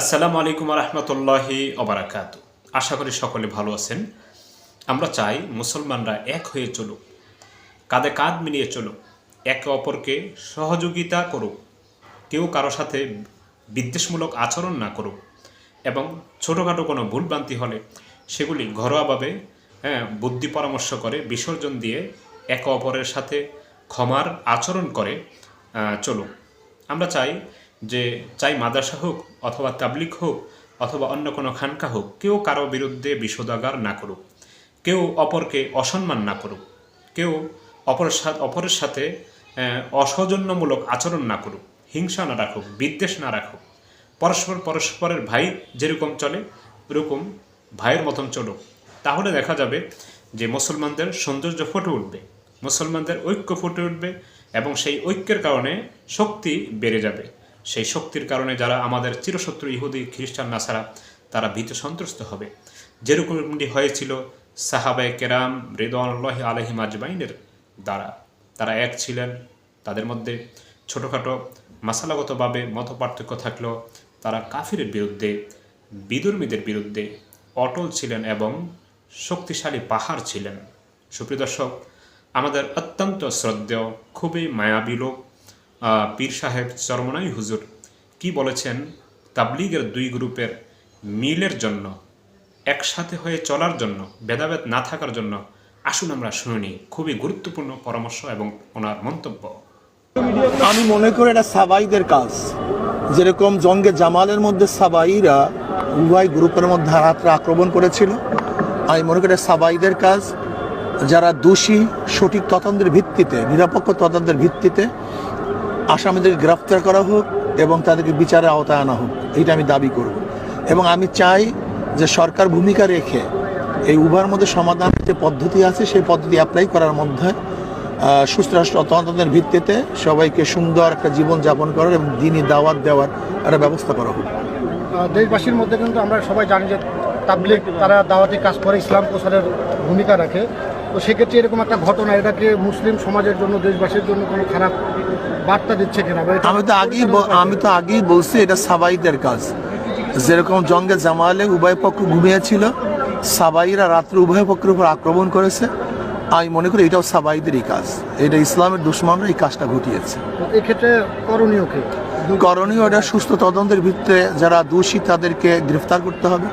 আসসালামু আলাইকুম রহমতুল্লাহি অবরাকাত আশা করি সকলে ভালো আছেন। আমরা চাই মুসলমানরা এক হয়ে চলুক, কাঁধে কাঁধ মিলিয়ে চলুক, একে অপরকে সহযোগিতা করুক, কেউ কারও সাথে বিদ্বেষমূলক আচরণ না করুক এবং ছোটোখাটো কোনো ভুলভ্রান্তি হলে সেগুলি ঘরোয়াভাবে হ্যাঁ বুদ্ধি পরামর্শ করে বিসর্জন দিয়ে একে অপরের সাথে ক্ষমার আচরণ করে চলুক। আমরা চাই যে চাই মাদ্রাসা হোক অথবা তাবলিক হোক অথবা অন্য কোনো খানকা হোক, কেউ কারও বিরুদ্ধে বিষোদাগার না করুক, কেউ অপরকে অসম্মান না করুক, কেউ অপরের সাথে অপরের সাথে অসৌজন্যমূলক আচরণ না করুক, হিংসা না রাখুক, বিদ্বেষ না রাখুক, পরস্পর পরস্পরের ভাই যেরকম চলে, ওরকম ভাইয়ের মতন চলুক। তাহলে দেখা যাবে যে মুসলমানদের সৌন্দর্য ফুটে উঠবে, মুসলমানদের ঐক্য ফুটে উঠবে এবং সেই ঐক্যের কারণে শক্তি বেড়ে যাবে। সেই শক্তির কারণে যারা আমাদের চিরশত্রু ইহুদি, খ্রিস্টান, নাসারা, তারা ভীত সন্ত্রস্ত হবে। যেরকমটি হয়েছিল সাহাবায় কেরাম রেদানুল্লাহ আলহিম আজমাইনের দ্বারা। তারা এক ছিলেন, তাদের মধ্যে ছোটোখাটো মশালাগতভাবে মত পার্থক্য থাকলেও তারা কাফিরের বিরুদ্ধে, বিদর্মীদের বিরুদ্ধে অটল ছিলেন এবং শক্তিশালী পাহাড় ছিলেন। সুপ্রিয় দর্শক, আমাদের অত্যন্ত শ্রদ্ধেয়, খুবই মায়াবী লোক পীর সাহেব চরমনাই হুজুর কি বলেছেন? তাবলিগের দুই গ্রুপের মিলের জন্য, একসাথে হয়ে চলার জন্য, ভেদাভেদ না থাকার জন্য আসুন আমরা শুনে খুবই গুরুত্বপূর্ণ পরামর্শ এবং ওনার মন্তব্য। আমি মনে করি এটা সাবাইদের কাজ। যেরকম জঙ্গে জামালের মধ্যে সাবাইরা উভয় গ্রুপের মধ্যে হাতরা আক্রমণ করেছিল, আমি মনে করি সাবাইদের কাজ। যারা দোষী, সঠিক তদন্তের ভিত্তিতে, নিরপেক্ষ তদন্তের ভিত্তিতে আসামিদের গ্রেফতার করা হোক এবং তাদেরকে বিচারে আওতায় আনা হোক এটা আমি দাবি করব। এবং আমি চাই যে সরকার ভূমিকা রেখে এই উভয়ের মধ্যে সমাধানের যে পদ্ধতি আছে, সেই পদ্ধতি অ্যাপ্লাই করার মধ্যে সুস্থ রাষ্ট্র তদন্তের ভিত্তিতে সবাইকে সুন্দর একটা জীবন যাপন করার এবং দিনই দাওয়াত দেওয়ার একটা ব্যবস্থা করা হোক। দেশবাসীর মধ্যে কিন্তু আমরা সবাই জানি যে তাবলিগ তারা দাওয়াতি কাজ করে ইসলাম প্রসারের ভূমিকা রাখে। তো সেক্ষেত্রে এরকম একটা ঘটনা এটাকে মুসলিম সমাজের জন্য দেশবাসীর জন্য কোনো খারাপ বার্তা দিচ্ছে কিনা? আমি তো আগেই আমি তো আগেই বলছি এটা সাবাইদের কাজ। যেরকম জঙ্গে জামালে উভয় পক্ষ ঘুমিয়েছিল সাবাইরা রাত্রে উভয় পক্ষের উপর আক্রমণ করেছে। আমি মনে করি এটাও সাবাইদেরই কাজ। এটা ইসলামের দুশ্মনরা এই কাজটা ঘটিয়েছে। এক্ষেত্রে করণীয় কি? করণীয় এটা সুস্থ তদন্তের ভিত্তিতে যারা দোষী তাদেরকে গ্রেফতার করতে হবে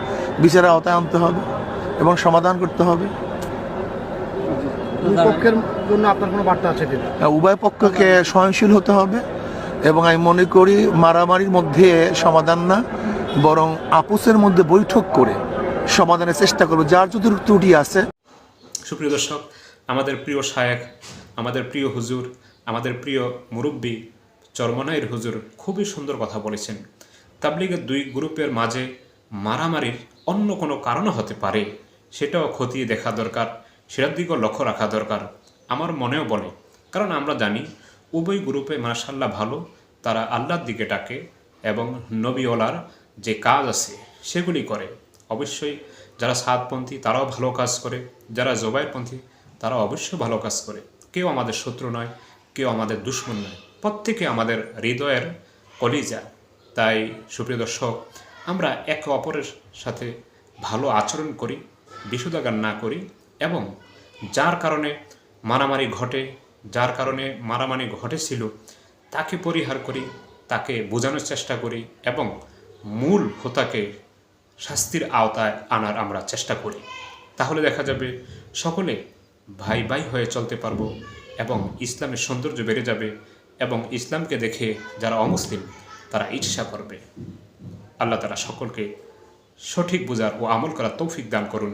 বিচারের আওতায় আনতে হবে এবং সমাধান করতে হবে। পক্ষের জন্য আপনার কোনো বার্তা আছে কিনা? উভয় পক্ষকে সহনশীল হতে হবে এবং আমি মনে করি মারামারির মধ্যে সমাধান না বরং আপুসের মধ্যে বৈঠক করে সমাধানের চেষ্টা করব। যার যদি ত্রুটি আছে। সুপ্রিয় দর্শক আমাদের প্রিয় শায়েক আমাদের প্রিয় হুজুর আমাদের প্রিয় মুরব্বী চরমনাইয়ের হুজুর খুবই সুন্দর কথা বলেছেন। তাবলিগের দুই গ্রুপের মাঝে মারামারির অন্য কোনো কারণও হতে পারে সেটাও খতিয়ে দেখা দরকার। সেটার দিকেও লক্ষ্য রাখা দরকার। আমার মনেও বলে, কারণ আমরা জানি উভয় গ্রুপে মার্শাল্লাহ ভালো, তারা আল্লাহর দিকে ডাকে এবং নবীওয়ালার যে কাজ আছে সেগুলি করে। অবশ্যই যারা সাতপন্থী তারাও ভালো কাজ করে, যারা জবাইপন্থী তারা অবশ্যই ভালো কাজ করে। কেউ আমাদের শত্রু নয়, কেউ আমাদের দুশ্মন নয়, প্রত্যেকে আমাদের হৃদয়ের কলিজা। তাই সুপ্রিয় দর্শক, আমরা একে অপরের সাথে ভালো আচরণ করি বিশুদাগার না করি এবং যার কারণে মারামারি ঘটে, যার কারণে মারামারি ঘটেছিল, তাকে পরিহার করি, তাকে বোঝানোর চেষ্টা করি এবং মূল হোতাকে শাস্তির আওতায় আনার আমরা চেষ্টা করি। তাহলে দেখা যাবে সকলে ভাই ভাই হয়ে চলতে পারব এবং ইসলামের সৌন্দর্য বেড়ে যাবে এবং ইসলামকে দেখে যারা অমুসলিম, তারা ঈর্ষা করবে। আল্লাহ তারা সকলকে সঠিক বোঝার ও আমল করার তৌফিক দান করুন।